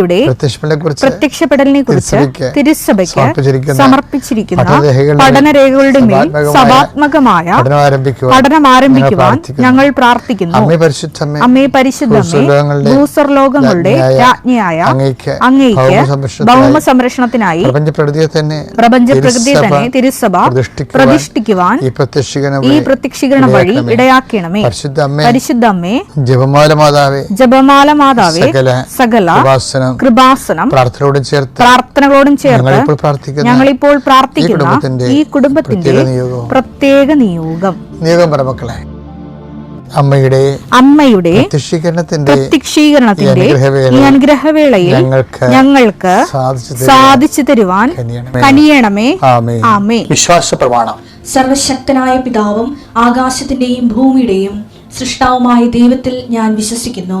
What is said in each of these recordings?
കുറിച്ച് പ്രത്യക്ഷപ്പെടലിനെ കുറിച്ച് തിരുസഭയ്ക്ക് സമർപ്പിച്ചിരിക്കുന്ന പഠനരേഖകളുടെ മേൽ സഭാത്മകമായ പഠനം ആരംഭിക്കുവാൻ. ഞങ്ങൾ പ്രാർത്ഥിക്കുന്നു അമ്മേ പരിശുദ്ധമേ ഭൂസ്വർലോകങ്ങളുടെ രാജ്ഞിയായ ഭൗമസംരക്ഷണത്തിനായി ഭൗമ സംരക്ഷണത്തിനായി പ്രപഞ്ച പ്രകൃതിയെ തന്നെ തന്നെ തിരുസഭ പ്രതിഷ്ഠിക്കുവാൻ ഈ പ്രത്യക്ഷീകരണ വഴി ഇടയാക്കണമേ. പരിശുദ്ധമ്മേ ജപമാല മാതാവേ ജപമാല മാതാവേ സകല സകല കൃപാസനം. പ്രാർത്ഥനയോടും ചേർത്ത് പ്രാർത്ഥനകളോടും ചേർത്ത് ഞങ്ങളിപ്പോൾ പ്രാർത്ഥിക്കുന്ന ഈ കുടുംബത്തിന്റെ പ്രത്യേക നിയോഗം. നിയോഗം. മക്കളെ. അമ്മയുടെ അമ്മയുടെ പ്രത്യക്ഷീകരണത്തിന്റെ ഈ അനുഗ്രഹവേളയിൽ ഞങ്ങൾക്ക് ഞങ്ങൾക്ക് സാധിച്ചു തരുവാൻ കനിയണമേ. ആമേ വിശ്വാസ പ്രമാണം. സർവശക്തനായ പിതാവും ആകാശത്തിന്റെയും ഭൂമിയുടെയും സൃഷ്ടാവുമായ ദൈവത്തിൽ ഞാൻ വിശ്വസിക്കുന്നു.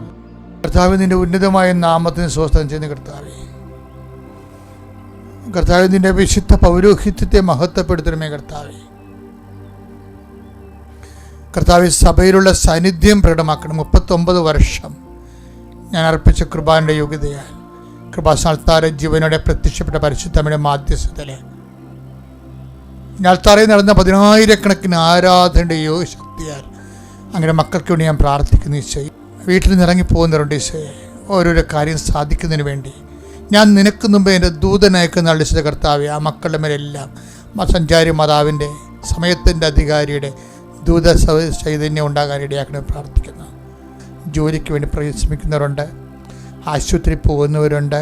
കർത്താവ് നിന്റെ ഉന്നതമായ നാമത്തിന് സ്വസ്ഥം ചെയ്യുന്ന കർത്താവേ. കർത്താവ് നിന്റെ വിശുദ്ധ പൗരോഹിത്യത്തെ മഹത്വപ്പെടുത്തണമേ കർത്താവേ. കർത്താവ് സഭയിലുള്ള സാന്നിധ്യം പ്രകടമാക്കണം. മുപ്പത്തൊമ്പത് വർഷം ഞാൻ അർപ്പിച്ച കൃപാന്റെ യോഗ്യതയാൽ കൃപാസ്ഥാനത്താരെ ജീവനോടെ പ്രത്യക്ഷപ്പെട്ട പരിശുദ്ധമ്മയുടെ മാധ്യസ്ഥതയിലെ ഞാൽത്താറയിൽ നടന്ന പതിനായിരക്കണക്കിന് ആരാധനയുടെ യോഗ ശക്തിയാൽ അങ്ങനെ മക്കൾക്ക് വേണ്ടി ഞാൻ പ്രാർത്ഥിക്കുന്നു ഈശോയെ. വീട്ടിൽ നിന്ന് ഇറങ്ങി പോകുന്നവരുണ്ട് ഈശോയെ ഓരോരോ കാര്യം സാധിക്കുന്നതിന് വേണ്ടി. ഞാൻ നിനക്ക് മുമ്പ് എന്റെ ദൂതനയക്കുന്ന അളിച്ചത് കർത്താവെ ആ മക്കളുടെ മേലെല്ലാം. സഞ്ചാരി മാതാവിന്റെ സമയത്തിന്റെ അധികാരിയുടെ ദൂത ചൈതന്യം ഉണ്ടാകാൻ ഇടയാക്കണമെന്ന് പ്രാർത്ഥിക്കുന്നു. ജോലിക്ക് വേണ്ടി പരിശ്രമിക്കുന്നവരുണ്ട് ആശുപത്രി പോകുന്നവരുണ്ട്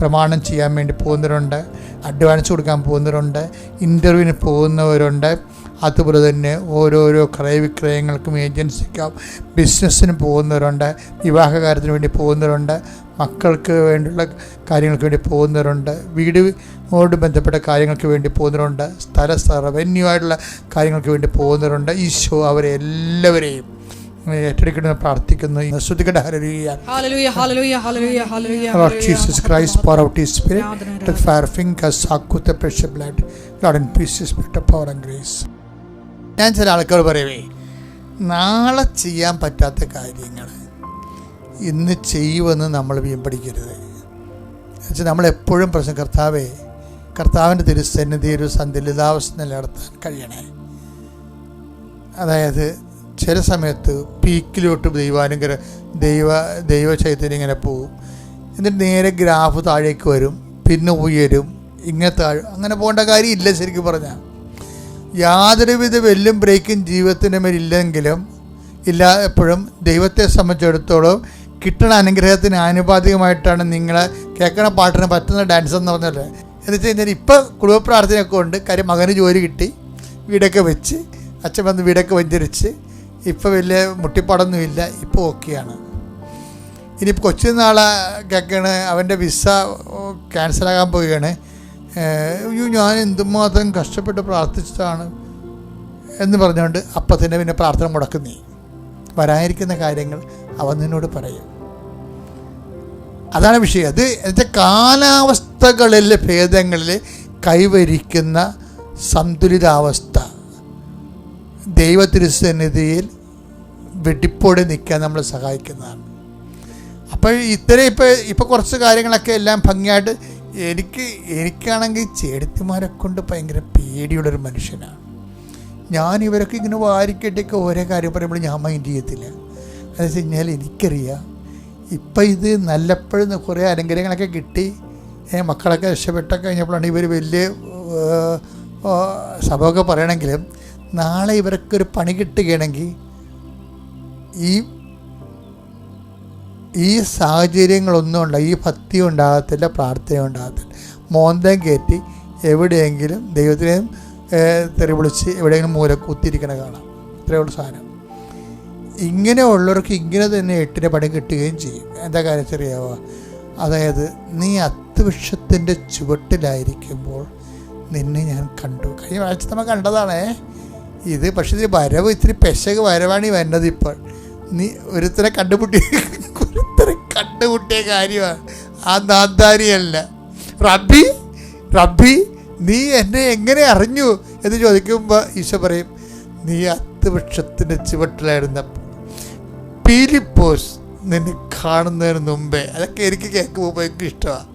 പ്രമാണം ചെയ്യാൻ വേണ്ടി പോകുന്നവരുണ്ട് അഡ്വാൻസ് കൊടുക്കാൻ പോകുന്നവരുണ്ട് ഇന്റർവ്യൂവിന് പോകുന്നവരുണ്ട് അതുപോലെ തന്നെ ഓരോരോ ക്രയവിക്രയങ്ങൾക്കും ഏജൻസിക്കും ബിസിനസ്സിന് പോകുന്നവരുണ്ട് വിവാഹകാര്യത്തിന് വേണ്ടി പോകുന്നവരുണ്ട് മക്കൾക്ക് വേണ്ടിയുള്ള കാര്യങ്ങൾക്ക് വേണ്ടി പോകുന്നവരുണ്ട് വീടിനോട് ബന്ധപ്പെട്ട കാര്യങ്ങൾക്ക് വേണ്ടി പോകുന്നവരുണ്ട് സ്ഥല റവന്യൂ ആയിട്ടുള്ള കാര്യങ്ങൾക്ക് വേണ്ടി പോകുന്നവരുണ്ട്. ഈശോ അവരെ എല്ലാവരെയും ഏറ്റെടുക്കണമെന്ന് പ്രാർത്ഥിക്കുന്നു. ശ്രദ്ധിക്കട്ടെ? ഹലലൂയ hallelujah, hallelujah, hallelujah. Lord spirit fire pour blood fire power and with ഞാൻ ചില ആൾക്കാർ പറയവേ നാളെ ചെയ്യാൻ പറ്റാത്ത കാര്യങ്ങൾ. ഇന്ന് ചെയ്യുമെന്ന് നമ്മൾ വീമ്പടിക്കരുത് എന്നുവെച്ചാൽ നമ്മളെപ്പോഴും പ്രശ്നം കർത്താവേ കർത്താവിന്റെ തിരുസന്നിധി ഒരു സന്തുലിതാവസ്ഥ നിലനിർത്താൻ കഴിയണേ. അതായത് ചില സമയത്ത് പീക്കിലോട്ട് ദൈവാനുഗ്രഹ ദൈവ ദൈവ ചൈതന്യം ഇങ്ങനെ പോവും. എന്നിട്ട് നേരെ ഗ്രാഫ് താഴേക്ക് വരും പിന്നെ ഉയരും ഇങ്ങനെ താഴും അങ്ങനെ പോകേണ്ട കാര്യമില്ല ശരിക്കും പറഞ്ഞാൽ യാതൊരുവിധ വെല്ലും ബ്രേക്കും ജീവിതത്തിന്റെ മേലില്ലെങ്കിലും ഇല്ല എപ്പോഴും ദൈവത്തെ സംബന്ധിച്ചിടത്തോളം കിട്ടുന്ന അനുഗ്രഹത്തിന് ആനുപാതികമായിട്ടാണ് നിങ്ങൾ കേൾക്കണ പാട്ടിന് പറ്റുന്ന ഡാൻസ് എന്ന് പറഞ്ഞല്ലേ എന്ന് വെച്ച് കഴിഞ്ഞാൽ ഇപ്പം കുടുംബ പ്രാർത്ഥനയൊക്കെ ഉണ്ട്. കാര്യം മകന് ജോലി കിട്ടി. വീടൊക്കെ വെച്ച്. അച്ഛൻ വന്ന് വീടൊക്കെ വഞ്ചരിച്ച്. ഇപ്പോൾ വലിയ മുട്ടിപ്പാടൊന്നുമില്ല ഇപ്പോൾ ഓക്കെയാണ് ഇനിയിപ്പോൾ കൊച്ചു നാളെ കേൾക്കണ്. അവന്റെ വിസ ക്യാൻസലാകാൻ പോവുകയാണ്. അയ്യോ ഞാൻ എന്തുമാത്രം കഷ്ടപ്പെട്ട് പ്രാർത്ഥിച്ചതാണ് എന്ന് പറഞ്ഞുകൊണ്ട് അപ്പം തന്നെ പിന്നെ പ്രാർത്ഥന മുടക്കുന്നേ. വരാനിരിക്കുന്ന കാര്യങ്ങൾ അവൻ നിന്നോട് പറയും. അതാണ് വിഷയം. അത് എന്നുവെച്ചാൽ കാലാവസ്ഥകളിലെ ഭേദങ്ങളിൽ കൈവരിക്കുന്ന സന്തുലിതാവസ്ഥ. ദൈവത്തിരുസന്നിധിയിൽ വെടിപ്പോടെ നിൽക്കാൻ നമ്മളെ സഹായിക്കുന്നതാണ്. അപ്പോൾ ഇത്രയും ഇപ്പോൾ ഇപ്പോൾ കുറച്ച് കാര്യങ്ങളൊക്കെ എല്ലാം ഭംഗിയായിട്ട് എനിക്ക് എനിക്കാണെങ്കിൽ ചേടത്തിമാരെ കൊണ്ട് ഭയങ്കര പേടിയുള്ളൊരു മനുഷ്യനാണ് ഞാൻ ഇവരൊക്കെ ഇങ്ങനെ വാരിക്കെട്ടിയൊക്കെ ഓരോ കാര്യം പറയുമ്പോൾ ഞാൻ മൈൻഡ് ചെയ്യത്തില്ല. എന്ന് വെച്ച് കഴിഞ്ഞാൽ എനിക്കറിയാം. ഇപ്പം ഇത് നല്ലപ്പോഴും കുറേ അനുഗ്രഹങ്ങളൊക്കെ കിട്ടി. മക്കളൊക്കെ രക്ഷപ്പെട്ടൊക്കെ കഴിഞ്ഞപ്പോഴാണ് ഇവർ വലിയ സഭയൊക്കെ പറയണമെങ്കിലും നാളെ ഇവർക്കൊരു പണി കിട്ടുകയാണെങ്കിൽ ഈ ഈ സാഹചര്യങ്ങളൊന്നും ഉണ്ടാ ഈ ഭക്തി ഉണ്ടാകത്തില്ല പ്രാർത്ഥന ഉണ്ടാകത്തില്ല. മോന്തം കയറ്റി എവിടെയെങ്കിലും ദൈവത്തിനെയും തെറി വിളിച്ച് എവിടെയെങ്കിലും മൂല കുത്തിയിരിക്കണ കാണാം. ഇത്രയുള്ള സാധനം ഇങ്ങനെയുള്ളവർക്ക് ഇങ്ങനെ തന്നെ എട്ടിന് പണി കിട്ടുകയും ചെയ്യും. എന്താ കാര്യം ചെറിയാവുക അതായത് നീ അത്തുവൃക്ഷത്തിന്റെ ചുവട്ടിലായിരിക്കുമ്പോൾ നിന്നെ ഞാൻ കണ്ടു. കഴിഞ്ഞ ആഴ്ച നമ്മൾ കണ്ടതാണേ. ഇത് പക്ഷേ ഇത് വരവ് ഇത്തിരി പെശക് വരവാണ് ഈ വരുന്നത് ഇപ്പോൾ. നീ ഒരുത്തരെ ഒരുത്തരെ കണ്ടുമുട്ടിയ കാര്യമാണ്. ആ നാന്താരിയല്ല റബ്ബി റബ്ബി നീ എന്നെ എങ്ങനെ അറിഞ്ഞു? എന്ന് ചോദിക്കുമ്പോൾ ഈശോ പറയും നീ അത്തുവൃക്ഷത്തിന്റെ ചുവട്ടിലായിരുന്നപ്പോൾ പീലിപ്പോസ് നിന്നെ കാണുന്നതിന് മുമ്പേ. അതൊക്കെ എനിക്ക് കേൾക്കുമ്പോൾ ഭയങ്കര ഇഷ്ടമാണ്.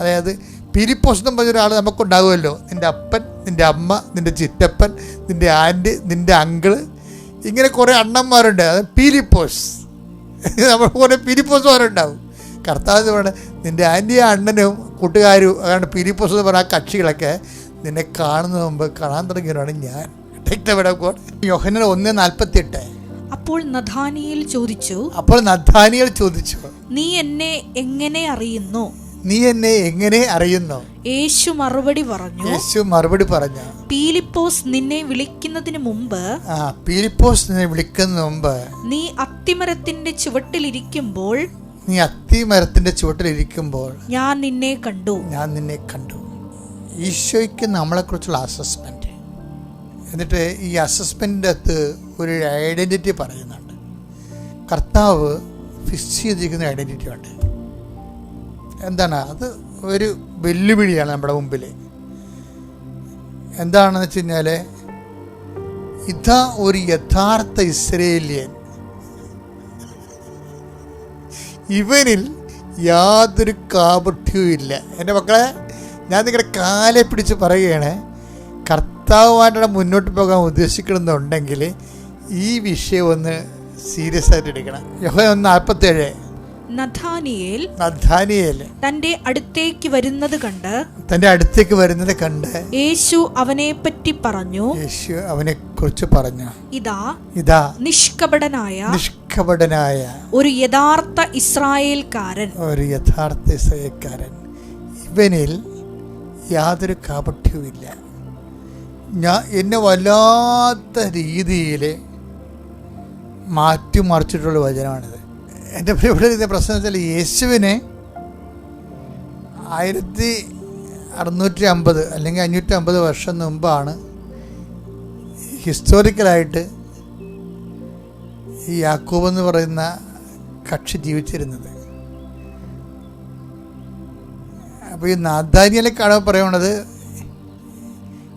അതായത് പീലിപ്പോസ് എന്ന് പറഞ്ഞ ഒരാൾ നമുക്കുണ്ടാകുമല്ലോ നിന്റെ അപ്പൻ നിന്റെ അമ്മ നിന്റെ ചിറ്റപ്പൻ നിന്റെ ആന്റി നിന്റെ അങ്കിൾ ഇങ്ങനെ കുറേ അണ്ണന്മാരുണ്ട്. അത് പീലിപ്പോസ്. നമ്മൾ പോലെ പീലിപ്പോസുമാരുണ്ടാവും കർത്താവ് എന്ന് പറഞ്ഞാൽ നിന്റെ ആന്റിയും അണ്ണനും കൂട്ടുകാരും അതാണ് പിരിപ്പൊസ് എന്ന് പറഞ്ഞ ആ കക്ഷികളൊക്കെ നിന്നെ കാണുന്ന മുമ്പ് കാണാൻ തുടങ്ങിയവരാണ് ഞാൻ. യോഹനൻ ഒന്ന് നാൽപ്പത്തി എട്ട് അപ്പോൾ നഥാനിയിൽ ചോദിച്ചു അപ്പോൾ നഥാനിയിൽ ചോദിച്ചു. നീ എന്നെ എങ്ങനെ അറിയുന്നു? നീ എന്നെ എങ്ങനെ അറിയുന്നു? യേശു മറുപടി പറഞ്ഞു യേശു മറുപടി പറഞ്ഞു. പീലിപ്പോസ് നിന്നെ വിളിക്കുന്നതിന് മുമ്പ് ആ പീലിപ്പോസ് നിന്നെ വിളിക്കുന്ന മുമ്പ് നീ അത്തിമരത്തിന്റെ ചുവട്ടിലിരിക്കുമ്പോൾ നീ അത്തിമരത്തിന്റെ ചുവട്ടിലിരിക്കുമ്പോൾ ഞാൻ നിന്നെ കണ്ടു. ഞാൻ നിന്നെ കണ്ടു. ഈശോയ്ക്ക് നമ്മളെക്കുറിച്ചുള്ള അസസ്മെന്റ് എന്നിട്ട് ഈ അസസ്മെന്റിന്റെ അകത്ത് ഒരു ഐഡന്റിറ്റി പറയുന്നുണ്ട്. കർത്താവ് ഫിക്സ് ചെയ്തിരിക്കുന്ന ഐഡന്റിറ്റി ഉണ്ട്. എന്താണ്? അത് ഒരു വെല്ലുവിളിയാണ് നമ്മുടെ മുമ്പിൽ എന്താണെന്ന് വെച്ച് കഴിഞ്ഞാൽ ഇതാ ഒരു യഥാർത്ഥ ഇസ്രേലിയൻ ഇവനിൽ യാതൊരു കാപഠ്യവും ഇല്ല. എന്റെ മക്കളെ ഞാൻ നിങ്ങളുടെ കാലെ പിടിച്ച് പറയുകയാണ്. കർത്താവുമായിട്ട് മുന്നോട്ട് പോകാൻ ഉദ്ദേശിക്കണമെന്നുണ്ടെങ്കിൽ ഈ വിഷയം ഒന്ന് സീരിയസ് ആയിട്ട് എടുക്കണം. യഹോ ഒന്ന് നാൽപ്പത്തേഴ്. നഥാനിയേൽ നദ്ധാനിയേൽ തന്റെ അടുത്തേക്ക് വരുന്നത് കണ്ട് തന്റെ അടുത്തേക്ക് വരുന്നത് കണ്ട് യേശു അവനെ പറ്റി പറഞ്ഞു യേശു അവനെ കുറിച്ച് പറഞ്ഞു. ഇതാ ഇതാ നിഷ്കപടനായ നിഷ്കപടനായ ഒരു യഥാർത്ഥ ഇസ്രായേൽക്കാരൻ. ഒരു യഥാർത്ഥ ഇസ്രായേൽക്കാരൻ. ഇവനിൽ യാതൊരു കാപഠ്യവുമില്ല ഞാൻ എന്നെ വല്ലാത്ത രീതിയിൽ മാറ്റിമറിച്ചിട്ടുള്ള വചനമാണിത്. എന്റെ പ്രിയപ്പെട്ട പ്രശ്നം വെച്ചാൽ യേശുവിനെ ആയിരത്തി അറുന്നൂറ്റി അമ്പത് അല്ലെങ്കിൽ അഞ്ഞൂറ്റി അമ്പത് വർഷം മുമ്പാണ് ഹിസ്റ്റോറിക്കലായിട്ട് ഈ യാക്കോബ് എന്ന് പറയുന്ന കക്ഷി ജീവിച്ചിരുന്നത്. അപ്പോൾ ഈ നാദാനിയിലെ കാണാൻ പറയണത്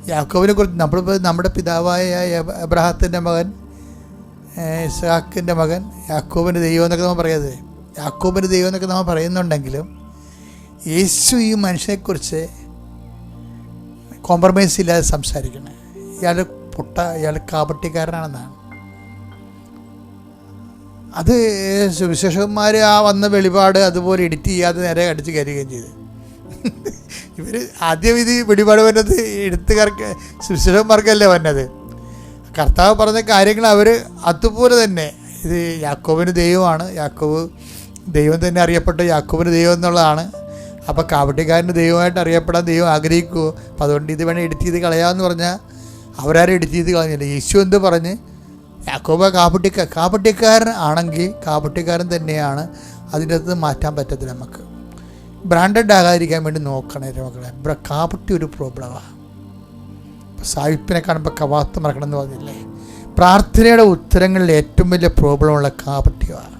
യാക്കോബിനെ കുറിച്ച് നമ്മളിപ്പോൾ നമ്മുടെ പിതാവായ എബ- എബ്രഹാത്തിന്റെ മകൻ ഇസ്ഹാക്കിന്റെ മകൻ യാക്കൂബിന്റെ ദൈവം എന്നൊക്കെ നമ്മൾ പറയാതെ യാക്കൂബിന്റെ ദൈവം എന്നൊക്കെ നമ്മൾ പറയുന്നുണ്ടെങ്കിലും യേശു ഈ മനുഷ്യനെക്കുറിച്ച് കോംപ്രമൈസ് ഇല്ലാതെ സംസാരിക്കണേ ഇയാൾ പൊട്ട ഇയാൾ കാപട്ടിക്കാരനാണെന്നാണ് അത് സുവിശേഷന്മാർ ആ വന്ന വെളിപാട് അതുപോലെ എഡിറ്റ് ചെയ്യാതെ നേരെ അടിച്ച് കയറുകയും ചെയ്തു. ഇവർ ആദ്യം ഇത് വെളിപാട് വരുന്നത് എഴുത്തുകാർക്ക് സുവിശേഷന്മാർക്കല്ലേ വന്നത്. കർത്താവ് പറഞ്ഞ കാര്യങ്ങൾ അവർ അതുപോലെ തന്നെ. ഇത് യാക്കോബിന് ദൈവമാണ്. യാക്കോബ് ദൈവം തന്നെ അറിയപ്പെട്ട. യാക്കോബിന് ദൈവം എന്നുള്ളതാണ്. അപ്പോൾ കാവട്ടിക്കാരന് ദൈവമായിട്ട് അറിയപ്പെടാൻ ദൈവം ആഗ്രഹിക്കുമോ അപ്പോൾ അതുകൊണ്ട് ഇത് വേണേൽ എഡിറ്റ് ചെയ്ത് കളയാമെന്ന് പറഞ്ഞാൽ അവരാരും എഡിറ്റ് ചെയ്ത് കളഞ്ഞില്ല യേശു എന്ത് പറഞ്ഞ്? യാക്കോബ കാപ്പട്ടിക്ക കാപ്പട്ടിക്കാരൻ ആണെങ്കിൽ കാപ്പട്ടിക്കാരൻ തന്നെയാണ് അതിന്റെ അകത്ത് മാറ്റാൻ പറ്റത്തില്ല നമുക്ക്. ബ്രാൻഡഡ് ആകാതിരിക്കാൻ വേണ്ടി നോക്കണേ മക്കളെ കാപ്പട്ടി ഒരു പ്രോബ്ലമാണ് സാഹിബിനെ കാണുമ്പോൾ കവാത്ത് മറക്കണം എന്ന് പറഞ്ഞില്ലേ? പ്രാർത്ഥനയുടെ ഉത്തരങ്ങളിൽ ഏറ്റവും വലിയ പ്രോബ്ലമുള്ള കാപ്പട്ടിയാണ്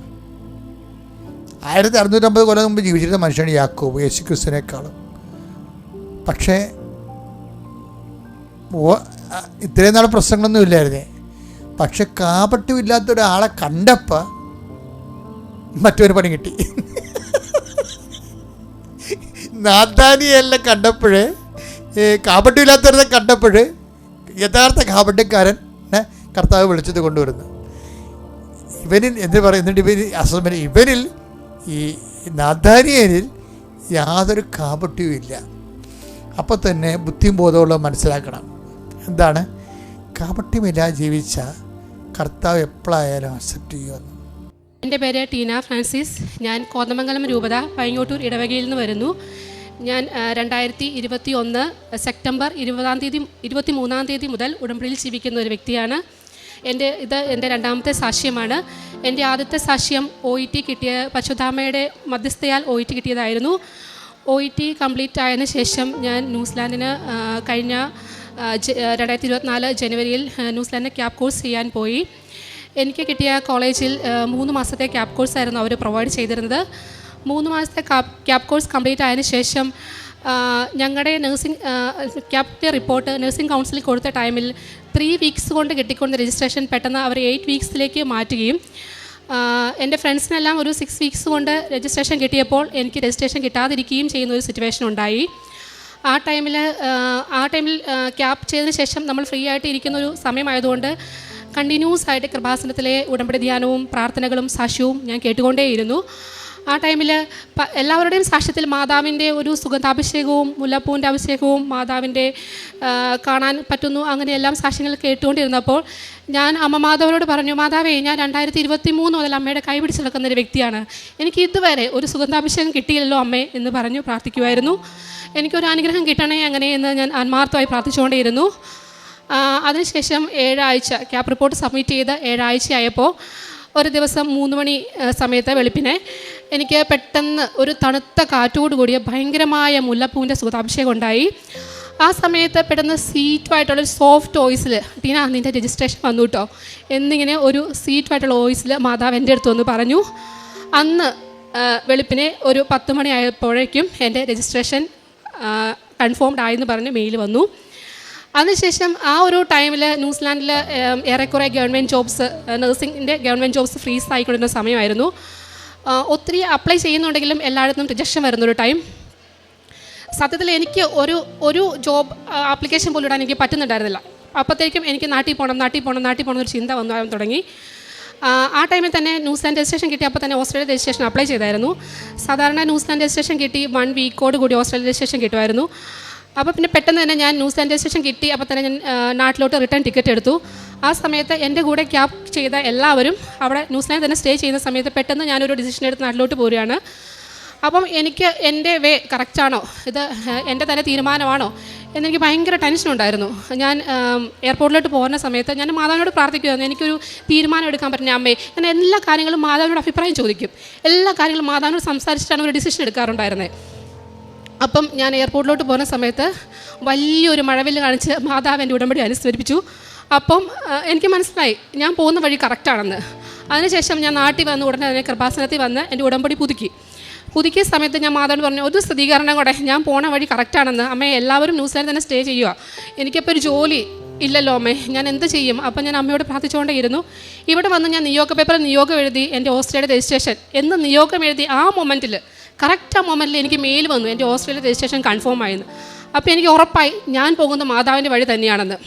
ആയിരത്തി അറുന്നൂറ്റമ്പത് കൊല്ലം മുമ്പ് ജീവിച്ചിരുന്ന മനുഷ്യനാണ് യാക്കോബ് യേശു ക്രിസ്തുവിനേക്കാളും പക്ഷേ ഇത്രയും നാളെ പ്രശ്നങ്ങളൊന്നും ഇല്ലായിരുന്നേ. പക്ഷെ കാപട്യമില്ലാത്ത ഒരാളെ കണ്ടപ്പോൾ മറ്റൊരു പണി കിട്ടി. നാഥാനിയെല്ലാം കണ്ടപ്പോഴേ കാപട്യമില്ലാത്തവരെ കണ്ടപ്പോൾ യഥാർത്ഥ കാപട്യക്കാരൻ കർത്താവ് വിളിച്ചത് കൊണ്ടുവരുന്നു. ഇവനിൽ എന്ത് പറയുന്നുണ്ട് ഇവൻ അസമന ഇവനിൽ ഈ നാഥാനിയനിൽ യാതൊരു കാപട്യവും ഇല്ല. അപ്പോൾ തന്നെ ബുദ്ധിയും ബോധമുള്ള മനസ്സിലാക്കണം. എന്താണ്? കാപട്യമില്ലാതെ ജീവിച്ച കർത്താവ് എപ്പോഴായാലും അക്സെപ്റ്റ് ചെയ്യുമെന്ന്. എന്റെ പേര് ടീന ഫ്രാൻസിസ്. ഞാൻ കോതമംഗലം രൂപത പൈങ്ങോട്ടൂർ ഇടവകയിൽ നിന്ന് വരുന്നു. ഞാൻ രണ്ടായിരത്തി ഇരുപത്തി ഒന്ന് സെപ്റ്റംബർ ഇരുപതാം തീയതി ഇരുപത്തി മൂന്നാം തീയതി മുതൽ ഉടമ്പടിയിൽ ജീവിക്കുന്ന ഒരു വ്യക്തിയാണ്. എന്റെ ഇത് എന്റെ രണ്ടാമത്തെ സാക്ഷ്യമാണ്. എന്റെ ആദ്യത്തെ സാക്ഷ്യം ഒ ഇ ടി കിട്ടിയ പശുധാമയുടെ മധ്യസ്ഥയാൽ ഒ ഇ ടി കിട്ടിയതായിരുന്നു. ഒ ഇ ടി കംപ്ലീറ്റ് ആയതിനു ശേഷം ഞാൻ ന്യൂസിലാൻഡിന് കഴിഞ്ഞ രണ്ടായിരത്തി ഇരുപത്തിനാല് ജനുവരിയിൽ ന്യൂസിലാൻഡിന് ക്യാബ് കോഴ്സ് ചെയ്യാൻ പോയി. എനിക്ക് കിട്ടിയ കോളേജിൽ മൂന്ന് മാസത്തെ ക്യാബ് കോഴ്സായിരുന്നു അവർ പ്രൊവൈഡ് ചെയ്തിരുന്നത്. മൂന്ന് മാസത്തെ ക്യാബ് കോഴ്സ് കംപ്ലീറ്റ് ആയതിനു ശേഷം ഞങ്ങളുടെ നഴ്സിംഗ് ക്യാബിന്റെ റിപ്പോർട്ട് നഴ്സിംഗ് കൗൺസിലിൽ കൊടുത്ത ടൈമിൽ ത്രീ വീക്സ് കൊണ്ട് കിട്ടിക്കൊണ്ട രജിസ്ട്രേഷൻ പെട്ടെന്ന് അവർ എയ്റ്റ് വീക്സിലേക്ക് മാറ്റുകയും എന്റെ ഫ്രണ്ട്സിനെല്ലാം ഒരു സിക്സ് വീക്സ് കൊണ്ട് രജിസ്ട്രേഷൻ കിട്ടിയപ്പോൾ എനിക്ക് രജിസ്ട്രേഷൻ കിട്ടാതിരിക്കുകയും ചെയ്യുന്ന ഒരു സിറ്റുവേഷൻ ഉണ്ടായി. ആ ടൈമിൽ ആ ടൈമിൽ ക്യാപ് ചെയ്തതിന് ശേഷം നമ്മൾ ഫ്രീ ആയിട്ട് ഇരിക്കുന്ന ഒരു സമയമായതുകൊണ്ട് കണ്ടിന്യൂസ് ആയിട്ട് കൃപാസനത്തിലെ ഉടമ്പടി ധ്യാനവും പ്രാർത്ഥനകളും സാക്ഷ്യവും ഞാൻ കേട്ടുകൊണ്ടേയിരുന്നു. ആ ടൈമിൽ എല്ലാവരുടെയും സാക്ഷ്യത്തിൽ മാതാവിന്റെ ഒരു സുഗന്ധാഭിഷേകവും മുല്ലപ്പൂവിന്റെ അഭിഷേകവും മാതാവിന്റെ കാണാൻ പറ്റുന്നു. അങ്ങനെ എല്ലാം സാക്ഷ്യങ്ങൾ കേട്ടുകൊണ്ടിരുന്നപ്പോൾ ഞാൻ അമ്മ മാതാവിനോട് പറഞ്ഞു മാതാവേ ഞാൻ രണ്ടായിരത്തി ഇരുപത്തി മൂന്ന് മുതൽ അമ്മയുടെ കൈ പിടിച്ച് നിൽക്കുന്ന ഒരു വ്യക്തിയാണ്. എനിക്ക് ഇതുവരെ ഒരു സുഗന്ധാഭിഷേകം കിട്ടിയില്ലല്ലോ അമ്മേ എന്ന് പറഞ്ഞു പ്രാർത്ഥിക്കുമായിരുന്നു എനിക്കൊരു അനുഗ്രഹം കിട്ടണേ അങ്ങനെ എന്ന് ഞാൻ ആത്മാർത്ഥമായി പ്രാർത്ഥിച്ചുകൊണ്ടേയിരുന്നു. അതിനുശേഷം ഏഴാഴ്ച ക്യാപ് റിപ്പോർട്ട് സബ്മിറ്റ് ചെയ്ത് ഏഴാഴ്ചയായപ്പോൾ ഒരു ദിവസം മൂന്ന് മണി സമയത്തെ വെളുപ്പിനെ. എനിക്ക് പെട്ടെന്ന് ഒരു തണുത്ത കാറ്റോട് കൂടിയ ഭയങ്കരമായ മുല്ലപ്പൂവിന്റെ സുഖാഭിഷേകം ഉണ്ടായി. ആ സമയത്ത് പെട്ടെന്ന് സീറ്റുമായിട്ടുള്ളൊരു സോഫ്റ്റ് വോയിസിൽ ടീന നിന്റെ രജിസ്ട്രേഷൻ വന്നു കേട്ടോ എന്നിങ്ങനെ ഒരു സീറ്റുമായിട്ടുള്ള വോയിസിൽ മാതാവ് എന്റെ അടുത്ത് വന്ന് പറഞ്ഞു അന്ന് വെളുപ്പിനെ ഒരു പത്ത് മണിയായപ്പോഴേക്കും എന്റെ രജിസ്ട്രേഷൻ കൺഫേംഡ് ആയെന്ന് പറഞ്ഞ് മെയിൽ വന്നു. അതിനുശേഷം ആ ഒരു ടൈമിൽ ന്യൂസിലാൻഡിൽ ഏറെക്കുറെ ഗവൺമെന്റ് ജോബ്സ് നഴ്സിംഗിന്റെ ഗവൺമെന്റ് ജോബ്സ് ഫ്രീസ് ആയിക്കൊണ്ടിരുന്ന സമയമായിരുന്നു. ഒത്തിരി അപ്ലൈ ചെയ്യുന്നുണ്ടെങ്കിലും എല്ലായിടത്തും റിജക്ഷൻ വരുന്നൊരു ടൈം. സത്യത്തിൽ എനിക്ക് ഒരു ഒരു ജോബ് ആപ്ലിക്കേഷൻ പോലും ഇടാൻ എനിക്ക് പറ്റുന്നുണ്ടായിരുന്നില്ല. അപ്പോഴത്തേക്കും എനിക്ക് നാട്ടിൽ പോകണം നാട്ടിൽ പോകണം നാട്ടിൽ പോകണം ഒരു ചിന്ത വന്നു തുടങ്ങി. ആ ടൈമിൽ തന്നെ ന്യൂസിലാൻഡ് രജിസ്ട്രേഷൻ കിട്ടി അപ്പോൾ തന്നെ ഓസ്ട്രേലിയ രജിസ്ട്രേഷൻ അപ്ലൈ ചെയ്തായിരുന്നു. സാധാരണ ന്യൂസിലാൻഡ് രജിസ്ട്രേഷൻ കിട്ടി വൺ വീക്കോട് കൂടി ഓസ്ട്രേലിയ രജിസ്ട്രേഷൻ കിട്ടുമായിരുന്നു. അപ്പോൾ പിന്നെ പെട്ടെന്ന് തന്നെ ഞാൻ ന്യൂസിലാൻഡ് സ്റ്റേഷൻ കിട്ടി. അപ്പോൾ തന്നെ ഞാൻ നാട്ടിലോട്ട് റിട്ടേൺ ടിക്കറ്റ് എടുത്തു. ആ സമയത്ത് എന്റെ കൂടെ ക്യാബ് ചെയ്ത എല്ലാവരും അവിടെ ന്യൂസിലാൻഡ് തന്നെ സ്റ്റേ ചെയ്യുന്ന സമയത്ത് പെട്ടെന്ന് ഞാനൊരു ഡിസിഷൻ എടുത്ത് നാട്ടിലോട്ട് പോരുകയാണ്. അപ്പം എനിക്ക് എന്റെ വേ കറക്റ്റാണോ ഇത് എന്റെ തന്നെ തീരുമാനമാണോ? എന്നെനിക്ക് ഭയങ്കര ടെൻഷൻ ഉണ്ടായിരുന്നു. ഞാൻ എയർപോർട്ടിലോട്ട് പോകുന്ന സമയത്ത് ഞാൻ മാതാവിനോട് പ്രാർത്ഥിക്കുമായിരുന്നു എനിക്കൊരു തീരുമാനം എടുക്കാൻ പറ്റുന്ന അമ്മേ ഞാൻ എല്ലാ കാര്യങ്ങളും മാതാവിനോട് അഭിപ്രായം ചോദിക്കും. എല്ലാ കാര്യങ്ങളും മാതാവിനോട് സംസാരിച്ചിട്ടാണ് ഒരു ഡിസിഷൻ എടുക്കാറുണ്ടായിരുന്നത് അപ്പം ഞാൻ എയർപോർട്ടിലോട്ട് പോകുന്ന സമയത്ത് വലിയൊരു മഴവിൽ കാണിച്ച് മാതാവ് എന്റെ ഉടമ്പടി അനുസ്മരിപ്പിച്ചു. അപ്പം എനിക്ക് മനസ്സിലായി ഞാൻ പോകുന്ന വഴി കറക്റ്റാണെന്ന്. അതിനുശേഷം ഞാൻ നാട്ടിൽ വന്ന് ഉടനെ അതിനെ കൃപാസനത്തിൽ വന്ന് എന്റെ ഉടമ്പടി പുതുക്കി. പുതുക്കിയ സമയത്ത് ഞാൻ മാതാവിനോട് പറഞ്ഞു ഒരു സ്ഥിരീകരണം കൂടെ ഞാൻ പോണ വഴി കറക്റ്റാണെന്ന്. അമ്മയെ എല്ലാവരും ന്യൂസിലാൻഡ് തന്നെ സ്റ്റേ ചെയ്യുക എനിക്കിപ്പോൾ ഒരു ജോലി ഇല്ലല്ലോ അമ്മേ. ഞാൻ എന്ത് ചെയ്യും? അപ്പം ഞാൻ അമ്മയോട് പ്രാർത്ഥിച്ചുകൊണ്ടേയിരുന്നു. ഇവിടെ വന്ന് ഞാൻ നിയോഗ പേപ്പർ നിയോഗം എഴുതി എന്റെ ഓസ്ട്രേലിയയുടെ രജിസ്ട്രേഷൻ എന്ന് നിയോഗം എഴുതി ആ മൊമെന്റിൽ കറക്റ്റ് ആ മൊമെന്റിൽ എനിക്ക് മെയിൽ വന്നു. എന്റെ ഓസ്ട്രേലിയ രജിസ്ട്രേഷൻ കൺഫേം ആയിരുന്നു അപ്പോൾ എനിക്ക് ഉറപ്പായി ഞാൻ പോകുന്ന മാതാവിന്റെ വഴി തന്നെയാണെന്ന്.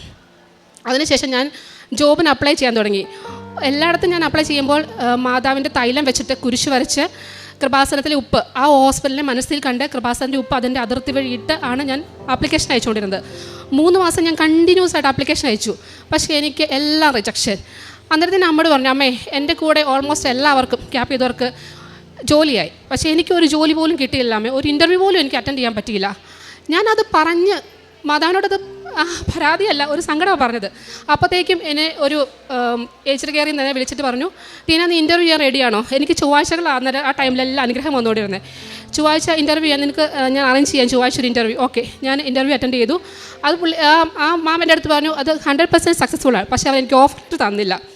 അതിനുശേഷം ഞാൻ ജോബിന് അപ്ലൈ ചെയ്യാൻ തുടങ്ങി. എല്ലായിടത്തും ഞാൻ അപ്ലൈ ചെയ്യുമ്പോൾ മാതാവിന്റെ തൈലം വെച്ചിട്ട് കുരിശ് വരച്ച് കൃപാസനത്തിലെ ഉപ്പ് ആ ഹോസ്പിറ്റലിനെ മനസ്സിൽ കണ്ട് കൃപാസനത്തിന്റെ ഉപ്പ് അതിന്റെ അതിർത്തി വഴി ഇട്ട് ആണ് ഞാൻ ആപ്ലിക്കേഷൻ അയച്ചുകൊണ്ടിരുന്നത്. മൂന്ന് മാസം ഞാൻ കണ്ടിന്യൂസ് ആയിട്ട് ആപ്ലിക്കേഷൻ അയച്ചു. പക്ഷേ എനിക്ക് എല്ലാം റിജക്ഷൻ അന്നേരത്തിന് അമ്മയോട് പറഞ്ഞു അമ്മേ എന്റെ കൂടെ ഓൾമോസ്റ്റ് എല്ലാവർക്കും ക്യാപ്പ് ചെയ്തവർക്ക് ജോലിയായി. പക്ഷേ എനിക്ക് ഒരു ജോലി പോലും കിട്ടിയില്ല അമ്മേ. ഒരു ഇന്റർവ്യൂ പോലും എനിക്ക് അറ്റൻഡ് ചെയ്യാൻ പറ്റിയില്ല. ഞാനത് പറഞ്ഞ് മാതാവിനോടത് പരാതിയല്ല ഒരു സങ്കടമാണ് പറഞ്ഞത്. അപ്പോഴത്തേക്കും എന്നെ ഒരു ഏച്ചർ കയറി നിന്നെ വിളിച്ചിട്ട് പറഞ്ഞു ടീന നീ ഇന്റർവ്യൂ ചെയ്യാൻ റെഡിയാണോ എനിക്ക് ചൊവ്വാഴ്ചകൾ അന്നേരം ആ ടൈമിലെല്ലാം അനുഗ്രഹം വന്നുകൊണ്ടിരുന്നത് ചൊവ്വാഴ്ച ഇന്റർവ്യൂ ചെയ്യാൻ നിനക്ക് ഞാൻ അറേഞ്ച് ചെയ്യാം ചൊവ്വാഴ്ച ഒരു ഇന്റർവ്യൂ ഓക്കെ ഞാൻ ഇന്റർവ്യൂ അറ്റൻഡ് ചെയ്തു. അത് പുള്ളി ആ- ആ മാമന്റെ അടുത്ത് പറഞ്ഞു അത് ഹൺഡ്രഡ് പെർസെന്റ് സക്സസ്ഫുൾ ആണ്. പക്ഷേ അവർ എനിക്ക് ഓഫർ തന്നില്ല.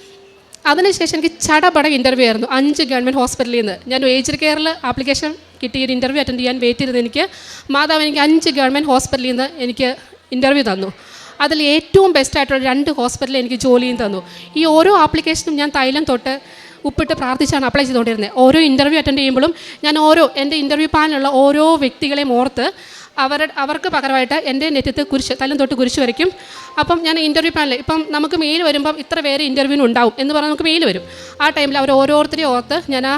അതിനുശേഷം എനിക്ക് ചടപട ഇന്റർവ്യൂ ആയിരുന്നു. അഞ്ച് ഗവൺമെന്റ് ഹോസ്പിറ്റലിൽ നിന്ന്. ഞാൻ ഏജ് കെയറിൽ ആപ്ലിക്കേഷൻ കിട്ടി ഒരു ഇന്റർവ്യൂ അറ്റൻഡ് ചെയ്യാൻ വെയിറ്റ് ചെയ്തത് എനിക്ക് മാതാവ് എനിക്ക് അഞ്ച് ഗവൺമെന്റ് ഹോസ്പിറ്റലിൽ നിന്ന് എനിക്ക് ഇന്റർവ്യൂ തന്നു. അതിൽ ഏറ്റവും ബെസ്റ്റ് ആയിട്ടുള്ള രണ്ട് ഹോസ്പിറ്റലിൽ എനിക്ക് ജോലിയും തന്നു. ഈ ഓരോ ആപ്ലിക്കേഷനും ഞാൻ തൈലം തൊട്ട് ഉപ്പിട്ട് പ്രാർത്ഥിച്ചാണ് അപ്ലൈ ചെയ്തുകൊണ്ടിരുന്നത്. ഓരോ ഇന്റർവ്യൂ അറ്റൻഡ് ചെയ്യുമ്പോഴും ഞാൻ ഓരോ എന്റെ ഇന്റർവ്യൂ പാനിലുള്ള ഓരോ വ്യക്തികളെയും ഓർത്ത് അവരുടെ അവർക്ക് പകരമായിട്ട് എന്റെ നെറ്റത്ത് കുരിശ് തല്ലും തൊട്ട് കുരിശ് വരയ്ക്കും. അപ്പം ഞാൻ ഇന്റർവ്യൂ പാനൽ ഇപ്പം നമുക്ക് മെയിൽ വരുമ്പം ഇത്ര പേര് ഇന്റർവ്യൂവിന് ഉണ്ടാവും എന്ന് പറഞ്ഞാൽ നമുക്ക് മെയിൽ വരും. ആ ടൈമിൽ അവർ ഓരോരുത്തരെയും ഓർത്ത് ഞാൻ ആ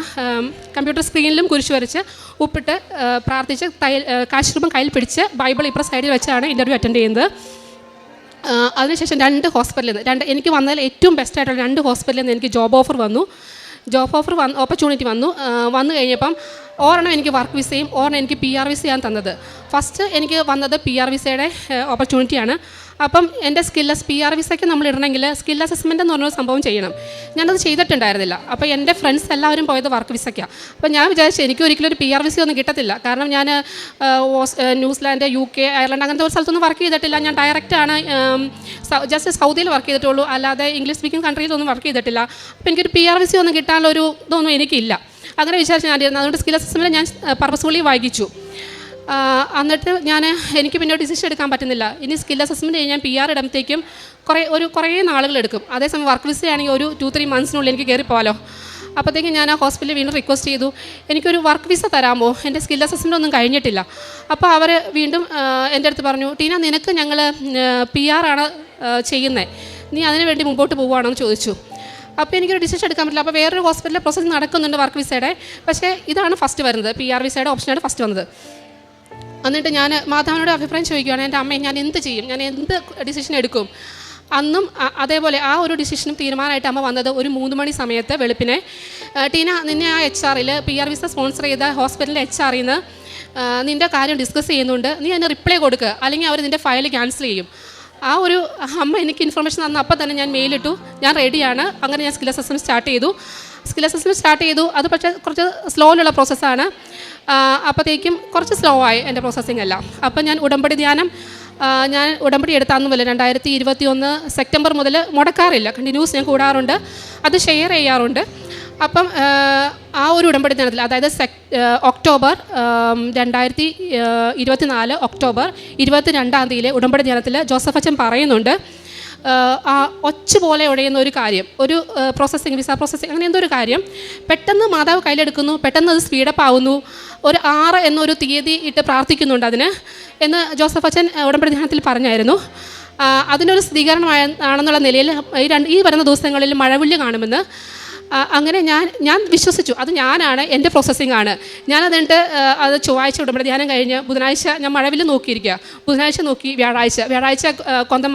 കമ്പ്യൂട്ടർ സ്ക്രീനിലും കുരിശ് വരച്ച് ഉപ്പിട്ട് പ്രാർത്ഥിച്ച് തൈ കാശ്രൂപം കയ്യിൽ പിടിച്ച് ബൈബിൾ ഇപ്പുറം സൈഡിൽ വെച്ചാണ് ഇന്റർവ്യൂ അറ്റൻഡ് ചെയ്യുന്നത്. അതിനുശേഷം രണ്ട് ഹോസ്പിറ്റലിൽ നിന്ന് രണ്ട് എനിക്ക് വന്നതിൽ ഏറ്റവും ബെസ്റ്റ് ആയിട്ടുള്ള രണ്ട് ഹോസ്പിറ്റലിൽ നിന്ന് എനിക്ക് ജോബ് ഓഫർ വന്നു. ജോബ് ഓഫർ വന്ന് ഓപ്പർച്യൂണിറ്റി വന്നു. വന്നു കഴിഞ്ഞപ്പം ഒരെണ്ണം എനിക്ക് വർക്ക് വിസയും ഒരെണ്ണം എനിക്ക് പി ആർ വിസയാണ് തന്നത്. ഫസ്റ്റ് എനിക്ക് വന്നത് പി ആർ വിസയുടെ ഓപ്പർച്യൂണിറ്റിയാണ് അപ്പം എന്റെ സ്കില്ലസ് പി ആർ വിസയ്ക്ക് നമ്മൾ ഇടണമെങ്കിൽ സ്കിൽ അസസ്മെന്റ് എന്ന് പറഞ്ഞൊരു സംഭവം ചെയ്യണം. ഞാനത് ചെയ്തിട്ടുണ്ടായിരുന്നില്ല. അപ്പോൾ എന്റെ ഫ്രണ്ട്സ് എല്ലാവരും പോയത് വർക്ക് വിസയ്ക്കാണ് അപ്പോൾ ഞാൻ വിചാരിച്ചു എനിക്ക് ഒരിക്കലും ഒരു പി ആർ വിസ ഒന്നും കിട്ടത്തില്ല. കാരണം ഞാൻ ന്യൂസിലാൻഡ് യു കെ അയർലൻഡ് അങ്ങനത്തെ ഒരു സ്ഥലത്തൊന്നും വർക്ക് ചെയ്തിട്ടില്ല. ഞാൻ ഡയറക്റ്റാണ് ജസ്റ്റ് സൗദിയിൽ വർക്ക് ചെയ്തിട്ടുള്ളൂ. അല്ലാതെ ഇംഗ്ലീഷ് സ്പീക്കിംഗ് കൺട്രിയിലൊന്നും വർക്ക് ചെയ്തിട്ടില്ല. അപ്പോൾ എനിക്കൊരു പി ആർ വിസ ഒന്നും കിട്ടാനുള്ള ഒരു ഇതൊന്നും എനിക്കില്ല. അങ്ങനെ വിചാരിച്ച് ഞാൻ അതുകൊണ്ട് സ്കിൽ അസസ്മെന്റ് ഞാൻ പർപ്പസ്ഫുള്ളി വായിച്ചു. എന്നിട്ട് ഞാൻ എനിക്ക് പിന്നെ ഡിസിഷൻ എടുക്കാൻ പറ്റുന്നില്ല. ഇനി സ്കിൽ അസസ്മെന്റ് കഴിഞ്ഞാൽ പി ആർ ഇടുമ്പോഴത്തേക്കും കുറേ ഒരു കുറേ നാളുകൾ എടുക്കും. അതേസമയം വർക്ക് വിസ ആണെങ്കിൽ ഒരു ടു ത്രീ മന്ത്സിനുള്ളിൽ എനിക്ക് കയറി പോകാമല്ലോ അപ്പോഴത്തേക്കും ഞാൻ ആ ഹോസ്പിറ്റലിൽ വീണ്ടും റിക്വസ്റ്റ് ചെയ്തു. എനിക്കൊരു വർക്ക് വിസ തരാമോ? എന്റെ സ്കിൽ അസസ്മെന്റ് ഒന്നും കഴിഞ്ഞിട്ടില്ല. അപ്പോൾ അവർ വീണ്ടും എന്റെ അടുത്ത് പറഞ്ഞു ടീന നിനക്ക് ഞങ്ങൾ പി ആർ ആണ് ചെയ്യുന്നത് നീ അതിനു വേണ്ടി മുമ്പോട്ട് പോവുകയാണോ? എന്ന് ചോദിച്ചു. അപ്പോൾ എനിക്കൊരു ഡിസിഷൻ എടുക്കാൻ പറ്റില്ല. അപ്പോൾ വേറൊരു ഹോസ്പിറ്റലിൽ പ്രോസസ്സ് നടക്കുന്നുണ്ട് വർക്ക് വിസയുടെ പക്ഷേ ഇതാണ് ഫസ്റ്റ് വരുന്നത്. പി ആർ വിസയുടെ ഓപ്ഷനാണ് ഫസ്റ്റ് വന്നത്. എന്നിട്ട് ഞാൻ മാതാവിനോട് അഭിപ്രായം ചോദിക്കുകയാണ് എന്റെ അമ്മയെ ഞാൻ എന്ത് ചെയ്യും? ഞാൻ എന്ത് ഡിസിഷൻ എടുക്കും? അന്നും അതേപോലെ ആ ഒരു ഡിസിഷനും തീരുമാനമായിട്ട് അമ്മ വന്നത് ഒരു മൂന്ന് മണി സമയത്ത് വെളുപ്പിനെ. ടീന നിന്നെ ആ എച്ച് ആറിൽ പി ആർ വിസ സ്പോൺസർ ചെയ്ത ഹോസ്പിറ്റലിലെ എച്ച് ആറിൽ നിന്ന് നിന്റെ കാര്യം ഡിസ്കസ് ചെയ്യുന്നുണ്ട്. നീ അതിന് റിപ്ലൈ കൊടുക്കുക അല്ലെങ്കിൽ അവർ നിന്റെ ഫയൽ ക്യാൻസൽ ചെയ്യും. ആ ഒരു അമ്മ എനിക്ക് ഇൻഫർമേഷൻ തന്ന. അപ്പം തന്നെ ഞാൻ മെയിലിട്ടു ഞാൻ റെഡിയാണ് അങ്ങനെ ഞാൻ സ്കിൽ അസസ്മെന്റ് സ്റ്റാർട്ട് ചെയ്തു. സ്കിൽ അസസ്മെന്റ് സ്റ്റാർട്ട് ചെയ്തു. അത് പക്ഷേ കുറച്ച് സ്ലോയിലുള്ള പ്രോസസ്സാണ് അപ്പോഴത്തേക്കും കുറച്ച് സ്ലോ ആയി എന്റെ പ്രോസസ്സിംഗ് എല്ലാം. അപ്പം ഞാൻ ഉടമ്പടി ധ്യാനം ഞാൻ ഉടമ്പടി എടുത്ത അന്ന് മുതൽ രണ്ടായിരത്തി ഇരുപത്തി ഒന്ന് സെപ്റ്റംബർ മുതൽ മുടക്കാറില്ല. കണ്ടിന്യൂസ് ഞാൻ കൂടാറുണ്ട്. അത് ഷെയർ ചെയ്യാറുണ്ട്. അപ്പം ആ, ഒരു ഉടമ്പടി ദിനത്തിൽ അതായത് ഒക്ടോബർ രണ്ടായിരത്തി ഇരുപത്തി നാല് ഒക്ടോബർ ഇരുപത്തി രണ്ടാം തീയതിയിലെ ഉടമ്പടി ദിനത്തിൽ ജോസഫ് അച്ഛൻ പറയുന്നുണ്ട്. ആ, ഒച്ച പോലെ ഉടയുന്ന ഒരു കാര്യം ഒരു പ്രോസസ്സിങ് വിസ പ്രോസസ്സിങ് അങ്ങനെ എന്തോ ഒരു കാര്യം. പെട്ടെന്ന് മാതാവ് കയ്യിലെടുക്കുന്നു പെട്ടെന്ന് അത് സ്പീഡപ്പ് ആവുന്നു. ഒരു ആറ് എന്നൊരു തീയതി ഇട്ട് പ്രാർത്ഥിക്കുന്നുണ്ട് അതിന് എന്ന് ജോസഫ് അച്ഛൻ ഉടമ്പടി ധ്യാനത്തിൽ പറഞ്ഞായിരുന്നു. അതിനൊരു സ്ഥിരീകരണമായ ആണെന്നുള്ള നിലയിൽ ഈ രണ്ട് ഈ വരുന്ന ദിവസങ്ങളിൽ മഴവില്ല് കാണുമെന്ന് അങ്ങനെ ഞാൻ ഞാൻ വിശ്വസിച്ചു. അത് ഞാനാണ് എന്റെ പ്രോസസ്സിംഗ് ആണ്. ഞാൻ ആ, അത് ചൊവ്വാഴ്ച ഉടമ്പടി ധ്യാനം കഴിഞ്ഞ് ബുധനാഴ്ച ഞാൻ മഴവിൽ നോക്കിയിരിക്കുക. ബുധനാഴ്ച നോക്കി വ്യാഴാഴ്ച. വ്യാഴാഴ്ച കൊന്ത